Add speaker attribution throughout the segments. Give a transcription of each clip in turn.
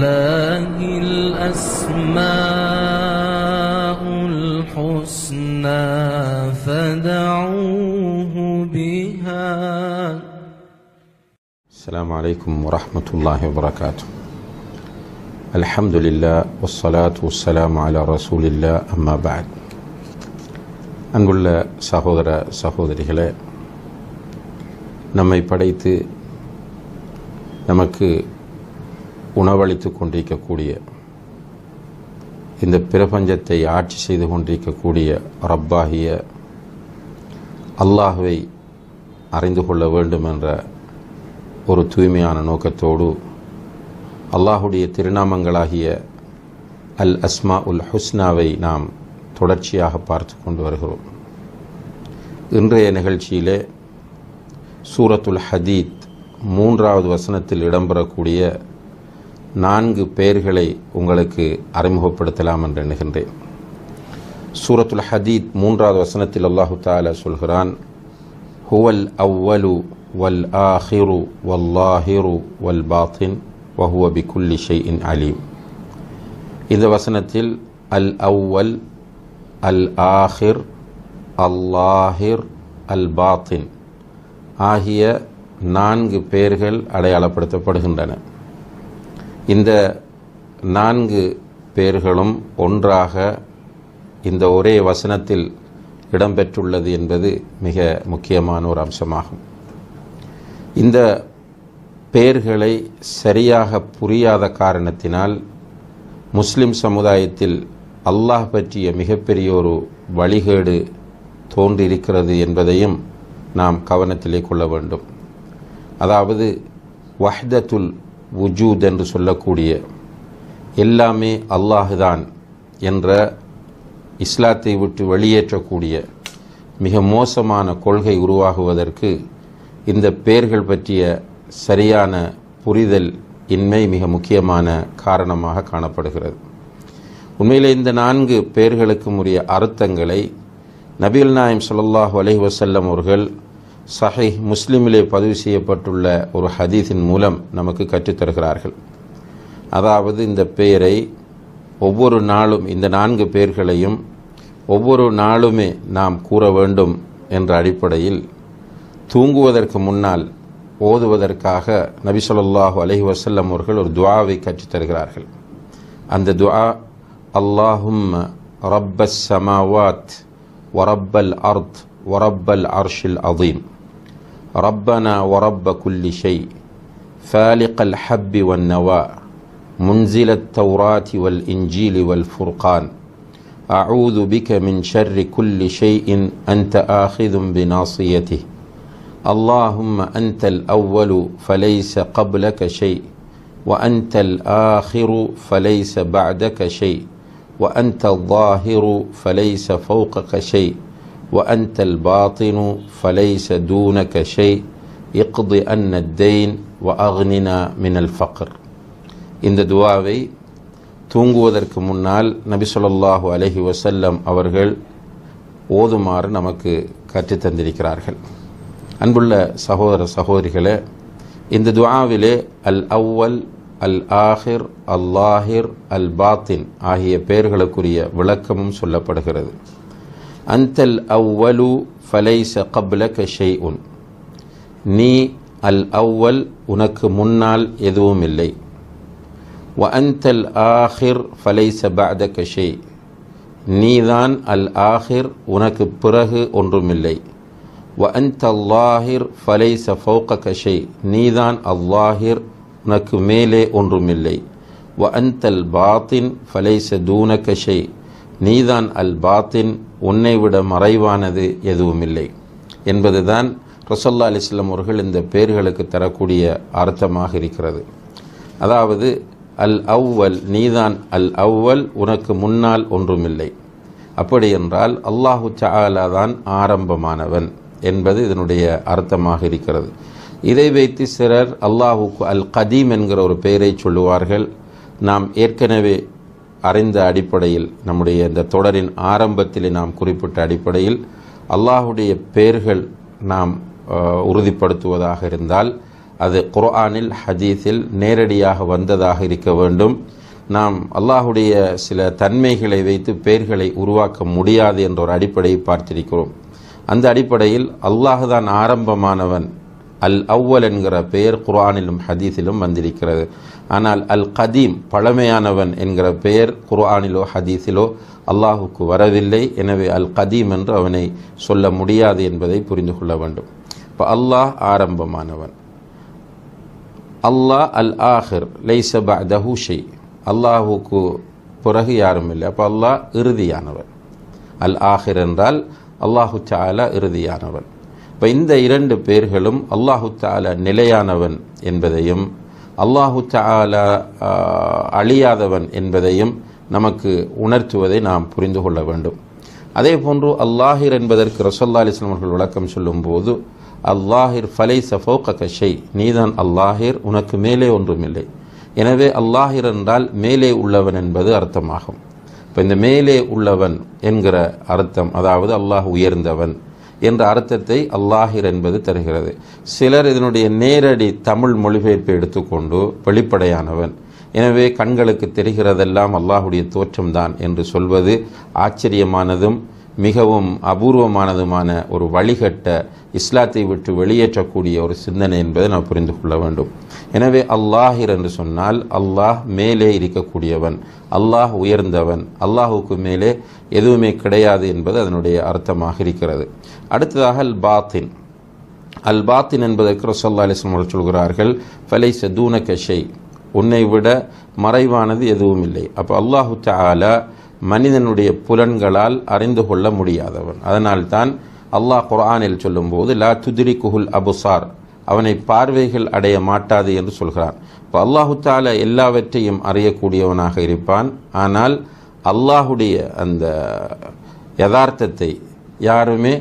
Speaker 1: ولله الأسماء الحسنى فدعوه بها
Speaker 2: السلام عليكم ورحمة الله وبركاته الحمد لله والصلاة والسلام على رسول الله أما بعد அன்புள்ள சகோதர சகோதரிகளே நம்மை படைத்து நமக்கு உணவளித்து கொண்டிருக்கக்கூடிய இந்த பிரபஞ்சத்தை ஆட்சி செய்து கொண்டிருக்கக்கூடிய ரப்பாகிய அல்லாஹுவை அறிந்து கொள்ள வேண்டும் என்ற ஒரு தூய்மையான நோக்கத்தோடு அல்லாஹுடைய திருநாமங்களாகிய அல் அஸ்மா உல் ஹுஸ்னாவை நாம் தொடர்ச்சியாக பார்த்து கொண்டு வருகிறோம். இன்றைய நிகழ்ச்சியிலே சூரத்துல் ஹதீத் மூன்றாவது வசனத்தில் இடம்பெறக்கூடிய நான்கு பெயர்களை உங்களுக்கு அறிமுகப்படுத்தலாம் என்று எண்ணுகின்றேன். சூரத்துல் ஹதீத் மூன்றாவது வசனத்தில் அல்லாஹு தாலா சொல்கிறான் ஹுவல் அவ்வலு வல் ஆஹிரு வல்லாஹிரு வல் பாத்தின் வஹுவ பிகுல்லி ஷைஇன் அலீம். இந்த வசனத்தில் அல் அவ்வல் அல் ஆஹிர் அல்லாஹிர் அல் பாத்தின் ஆகிய நான்கு பெயர்கள் அடையாளப்படுத்தப்படுகின்றன. இந்த நான்கு பேர்களும் ஒன்றாக இந்த ஒரே வசனத்தில் இடம்பெற்றுள்ளது என்பது மிக முக்கியமான ஒரு அம்சமாகும். இந்த பெயர்களை சரியாக புரியாத காரணத்தினால் முஸ்லிம் சமுதாயத்தில் அல்லாஹ் பற்றிய மிகப்பெரிய ஒரு வழிகேடு தோன்றியிருக்கிறது என்பதையும் நாம் கவனத்திலே கொள்ள வேண்டும். அதாவது வஹ்தத்துல் உஜூத் என்று சொல்லக்கூடிய எல்லாமே அல்லாஹுதான் என்ற இஸ்லாத்தை விட்டு வெளியேற்றக்கூடிய மிக மோசமான கொள்கை உருவாகுவதற்கு இந்த பெயர்கள் பற்றிய சரியான புரிதல் இன்மை மிக முக்கியமான காரணமாக காணப்படுகிறது. உண்மையில் இந்த நான்கு பெயர்களுக்கும் உரிய அர்த்தங்களை நபிகள் நாயம் சொல்லாஹ் அலஹி வசல்லம் அவர்கள் சஹீஹ் முஸ்லிமிலே பதிவு செய்யப்பட்டுள்ள ஒரு ஹதீஸின் மூலம் நமக்கு கற்றுத்தருகிறார்கள் அதாவது இந்த பெயரை ஒவ்வொரு நாளும் இந்த நான்கு பெயர்களையும் ஒவ்வொரு நாளுமே நாம் கூற வேண்டும் என்ற அடிப்படையில் தூங்குவதற்கு முன்னால் ஓதுவதற்காக நபி ஸல்லல்லாஹு அலைஹி அவர்கள் ஒரு துவாவை கற்றுத் தருகிறார்கள். அந்த துவா அல்லாஹும் ரப்பஸ் சமாவாத் வரப்பல் அர்த் வரப்பல் அர்ஷில் அதீம் ربنا ورب كل شيء فالق الحب والنوى منزل التوراة والإنجيل والفرقان. أعوذ بك من شر كل شيء أنت آخذ بناصيته. اللهم أنت الأول فليس قبلك شيء وأنت الآخر فليس بعدك شيء وأنت الظاهر فليس فوقك شيء. وأنت الباطن فليس دونك شيء اقض أن الدين وأغننا من الفقر இந்த துவாவை தூங்குவதற்கு முன்னால் நபி ஸல்லல்லாஹு அலைஹி வஸல்லம் அவர்கள் ஓதுமாறு நமக்கு கற்றுத் தந்திருக்கிறார்கள் அன்புள்ள சகோதர சகோதரிகளே இந்த துஆவிலே அல் அவ்வல் அல் ஆஹிர் அல்லாஹிர் அல் பாத்தின் ஆகிய பெயர்களுக்குரிய விளக்கமும் சொல்லப்படுகிறது அந்தல் அவ்வலு ஃபலைச கப்லக ஷெய்உன் நீ அல் அவ்வல் உனக்கு முன்னால் எதுவும் இல்லை வ அந்தல் ஆஹிர் ஃபலைச பஅதக ஷெய் நீதான் அல் ஆஹிர் உனக்கு பிறகு ஒன்றுமில்லை வ அந்த அல்லாஹிர் ஃபலைச ஃபௌகக ஷெய் நீதான் அல்லாஹிர் உனக்கு மேலே ஒன்றுமில்லை வ அந்தல் பாத்தின் ஃபலைச தூனக ஷெய் நீதான் அல் பாத்தின் உன்னை விட மறைவானது எதுவுமில்லை. என்பதுதான் ரசல்லா அலிஸ்லாம் அவர்கள் இந்த பெயர்களுக்கு தரக்கூடிய அர்த்தமாக இருக்கிறது. அதாவது அல் அவ்வல் நீதான் அல் அவ்வல் உனக்கு முன்னால் ஒன்றுமில்லை. அப்படியென்றால் அல்லாஹு சாலா தான் ஆரம்பமானவன் என்பது இதனுடைய அர்த்தமாக இருக்கிறது. இதை வைத்து சிலர் அல்லாஹுக்கு அல் கதீம் என்கிற ஒரு பெயரை சொல்லுவார்கள். நாம் ஏற்கனவே அறிந்த அடிப்படையில் நம்முடைய இந்த தொடரின் ஆரம்பத்தில் நாம் குறிப்பிட்ட அடிப்படையில் அல்லாஹுடைய பெயர்கள் நாம் உறுதிப்படுத்துவதாக இருந்தால் அது குர்ஆனில் ஹதீஸில் நேரடியாக வந்ததாக இருக்க வேண்டும். நாம் அல்லாஹுடைய சில தன்மைகளை வைத்து பெயர்களை உருவாக்க முடியாது என்ற ஒரு அடிப்படையை பார்த்திருக்கிறோம். அந்த அடிப்படையில் அல்லாஹ் தான் ஆரம்பமானவன். அல் அவ்வல் என்கிற பெயர் குர்ஆனிலும் ஹதீஸிலும் வந்திருக்கிறது. ஆனால் அல் கதீம் பழமையானவன் என்கிற பெயர் குர்ஆனிலோ ஹதீஸிலோ அல்லாஹுக்கு வரவில்லை. எனவே அல் கதீம் என்று அவனை சொல்ல முடியாது என்பதை புரிந்து கொள்ள வேண்டும். இப்போ அல்லாஹ் ஆரம்பமானவன். அல்லாஹ் அல் ஆஹிர் லைச பஅதஹு ஷை. அல்லாஹுக்கு பிறகு யாரும் இல்லை. அப்போ அல்லாஹ் இறுதியானவன். அல் ஆஹிர் என்றால் அல்லாஹு தாலா இறுதியானவன். இப்போ இந்த இரண்டு பேர்களும் அல்லாஹு தாலா நிலையானவன் என்பதையும் அல்லாஹு தாலா அழியாதவன் என்பதையும் நமக்கு உணர்த்துவதை நாம் புரிந்து கொள்ள வேண்டும். அதே போன்று அல்லாஹிர் என்பதற்கு ரசோல்லா அலிஸ்லாம் அவர்கள் விளக்கம் சொல்லும்போது அல்லாஹிர் ஃபலை சஃபோ கஷை நீதான் அல்லாஹிர் உனக்கு மேலே ஒன்றுமில்லை. எனவே அல்லாஹிர் என்றால் மேலே உள்ளவன் என்பது அர்த்தமாகும். இப்போ இந்த மேலே உள்ளவன் என்கிற அர்த்தம் அதாவது அல்லாஹ் உயர்ந்தவன் என்ற அர்த்தத்தை அல்லாஹிர் என்பது தருகிறது. சிலர் இதனுடைய நேரடி தமிழ் மொழிபெயர்ப்பை எடுத்துக்கொண்டு வெளிப்படையானவன். எனவே கண்களுக்கு தெரிகிறதெல்லாம் அல்லாஹுடைய தோற்றம்தான் என்று சொல்வது ஆச்சரியமானதும் மிகவும் அபூர்வமானதுமான ஒரு வழிகட்ட இஸ்லாத்தை விட்டு வெளியேற்றக்கூடிய ஒரு சிந்தனை என்பதை நாம் புரிந்து கொள்ள வேண்டும். எனவே அல்லாஹிர் என்று சொன்னால் அல்லாஹ் மேலே இருக்கக்கூடியவன் அல்லாஹ் உயர்ந்தவன் அல்லாஹுக்கு மேலே எதுவுமே கிடையாது என்பது அதனுடைய அர்த்தமாக இருக்கிறது. அடுத்ததாக அல் பாத்தின் அல் பாத்தின் என்பதற்கு ரசோல்லா அலிஸ்லாம் அவர்கள் சொல்கிறார்கள் ஃபலை சதூன கஷை உன்னை விட மறைவானது எதுவும் இல்லை. அப்போ அல்லாஹு தாலா மனிதனுடைய புலன்களால் அறிந்து கொள்ள முடியாதவன். அதனால்தான் அல்லாஹ் குர்ஆனில் சொல்லும்போது லா துதிரி குஹுல் அபுசார். அவனை பார்வைகள் அடைய மாட்டாது என்று சொல்கிறான். இப்போ அல்லாஹு தாலா எல்லாவற்றையும் அறியக்கூடியவனாக இருப்பான். ஆனால் அல்லாஹுடைய அந்த யதார்த்தத்தை யாருமே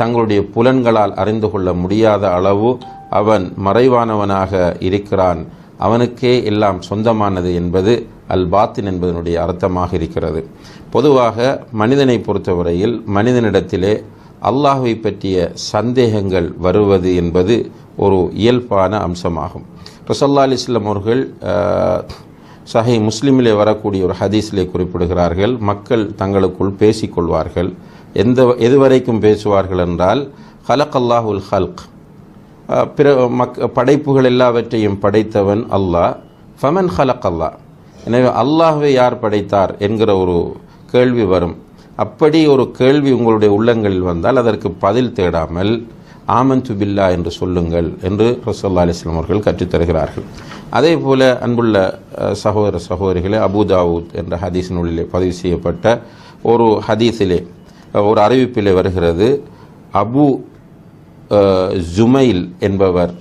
Speaker 2: தங்களுடைய புலன்களால் அறிந்து கொள்ள முடியாத அளவு அவன் மறைவானவனாக இருக்கிறான். அவனுக்கே எல்லாம் சொந்தமானது என்பது அல் பாத்தின் என்பதனுடைய அர்த்தமாக இருக்கிறது. பொதுவாக மனிதனை பொறுத்தவரையில் மனிதனிடத்திலே அல்லாஹுவை பற்றிய சந்தேகங்கள் வருவது என்பது ஒரு இயல்பான அம்சமாகும். ரசல்லா அலிஸ்லாம் அவர்கள் சஹை முஸ்லீமிலே வரக்கூடிய ஒரு ஹதீஸிலே குறிப்பிடுகிறார்கள் மக்கள் தங்களுக்குள் பேசிக்கொள்வார்கள். எந்த எதுவரைக்கும் பேசுவார்கள் என்றால் ஹலக் அல்லாஹுல் ஹல்க் பிற மக் படைப்புகள் எல்லாவற்றையும் படைத்தவன் அல்லாஹ். ஃபமன் ஹலக் அல்லாஹ் எனவே அல்லாஹ்வை யார் படைத்தார் என்கிற ஒரு கேள்வி வரும். அப்படி ஒரு கேள்வி உங்களுடைய உள்ளங்களில் வந்தால் அதற்கு பதில் தேடாமல் ஆமந்து பில்லா என்று சொல்லுங்கள் என்று ரசல்லா அலிஸ்லாம் அவர்கள் கற்றுத்தருகிறார்கள் அதே போல அன்புள்ள சகோதர சகோதரிகளே அபுதாவூத் என்ற ஹதீஸினுள்ளே பதிவு செய்யப்பட்ட ஒரு ஹதீஸிலே ஒரு அறிவிப்பில் வருகிறது. அபு ஜுமைல் என்பவர்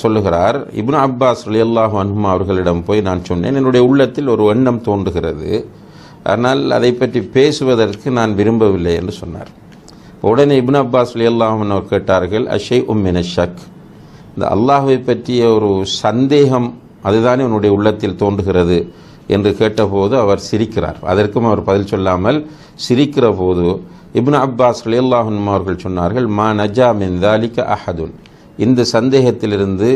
Speaker 2: சொல்லுகிறார் இப்னு அப்பாஸ் அலியல்லாஹு அனுமா அவர்களிடம் போய் நான் சொன்னேன் என்னுடைய உள்ளத்தில் ஒரு எண்ணம் தோன்றுகிறது. ஆனால் அதை பற்றி பேசுவதற்கு நான் விரும்பவில்லை என்று சொன்னார். உடனே இப்னு அப்பாஸ் அலியல்லாஹன் அவர் கேட்டார்கள் அஷை உம்மின ஷக். இந்த அல்லாஹுவை பற்றிய ஒரு சந்தேகம் அதுதானே உன்னுடைய உள்ளத்தில் தோன்றுகிறது என்று கேட்டபோது அவர் சிரிக்கிறார். அதற்கும் அவர் பதில் சொல்லாமல் சிரிக்கிற போது இப்னு அப்பாஸ் அலியல்லாஹன் அவர்கள் சொன்னார்கள் மா நஜா மின் தாலிக்க அஹதுன். இந்த சந்தேகத்திலிருந்து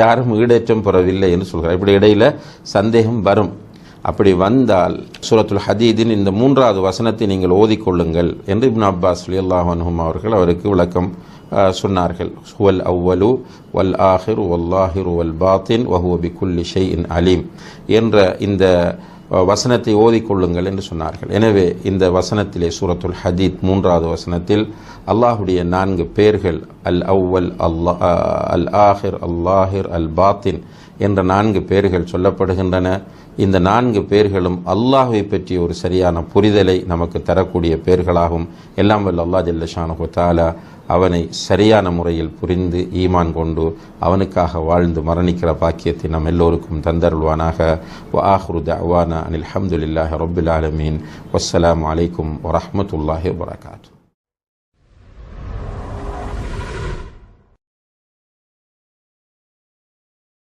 Speaker 2: யாரும் ஈடேற்றம் பெறவில்லை என்று சொல்கிறார். இப்படி இடையில சந்தேகம் வரும். அப்படி வந்தால் சூரத்துல் ஹதீதின் இந்த மூன்றாவது வசனத்தை நீங்கள் ஓதிக்கொள்ளுங்கள் என்று இப்னு அப்பாஸ் அல்லாஹனும் அவர்கள் அவருக்கு விளக்கம் சொன்னார்கள். ஹுவல் அவ்வலு வல் ஆஹிர் வல்லாஹிர் வல் பாத்தின் வஹுவ ஷெய் இன் அலீம். என்ற இந்த வசனத்தை ஓதிக்கொள்ளுங்கள் என்று சொன்னார்கள். எனவே இந்த வசனத்திலே சூரத்துல் ஹதீத் மூன்றாவது வசனத்தில் அல்லாஹுடைய நான்கு பேர்கள் அல் அவ்வல் அல்லா அல் ஆஹிர் அல்லாஹிர் அல் பாத்தின் என்ற நான்கு பேர்கள் சொல்லப்படுகின்றன. இந்த நான்கு பேர்களும் அல்லாஹை பற்றிய ஒரு சரியான புரிதலை நமக்கு தரக்கூடிய பேர்களாகும். எல்லாம் வல்ல அல்லா ஜல்லஷானு தாலா அவனை சரியான முறையில் புரிந்து ஈமான் கொண்டு அவனுக்காக வாழ்ந்து மரணிக்கிற பாக்கியத்தை நம் எல்லோருக்கும் தந்தருள்வானாக. வ ஆஹ்ரு தவானா அனில் அஹமதுல்லாஹி ரபுல் ஆலமீன். வஸ்ஸலாம் அலைக்கும் வரமத்துல்லாஹி வரகாத்து